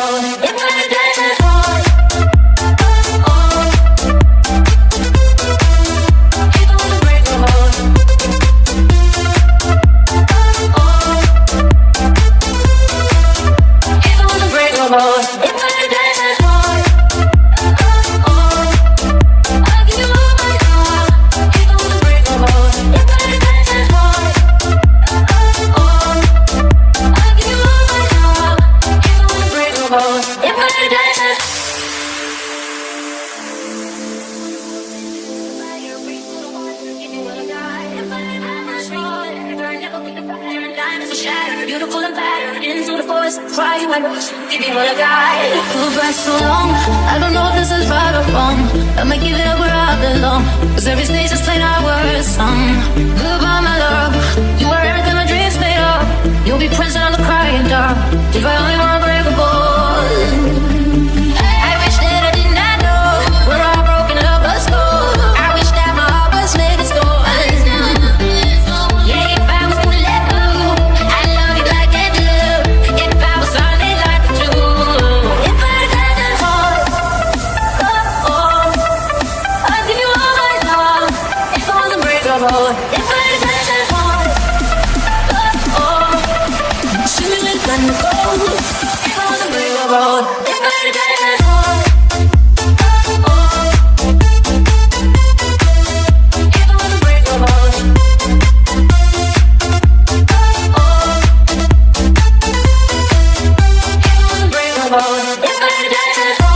Oh. shattered, beautiful and battered Into the forest, cry you give me what I got. Who runs so long? I don't know if this is right or wrong. I make give it up where I Cause every stage is playing our worst song. said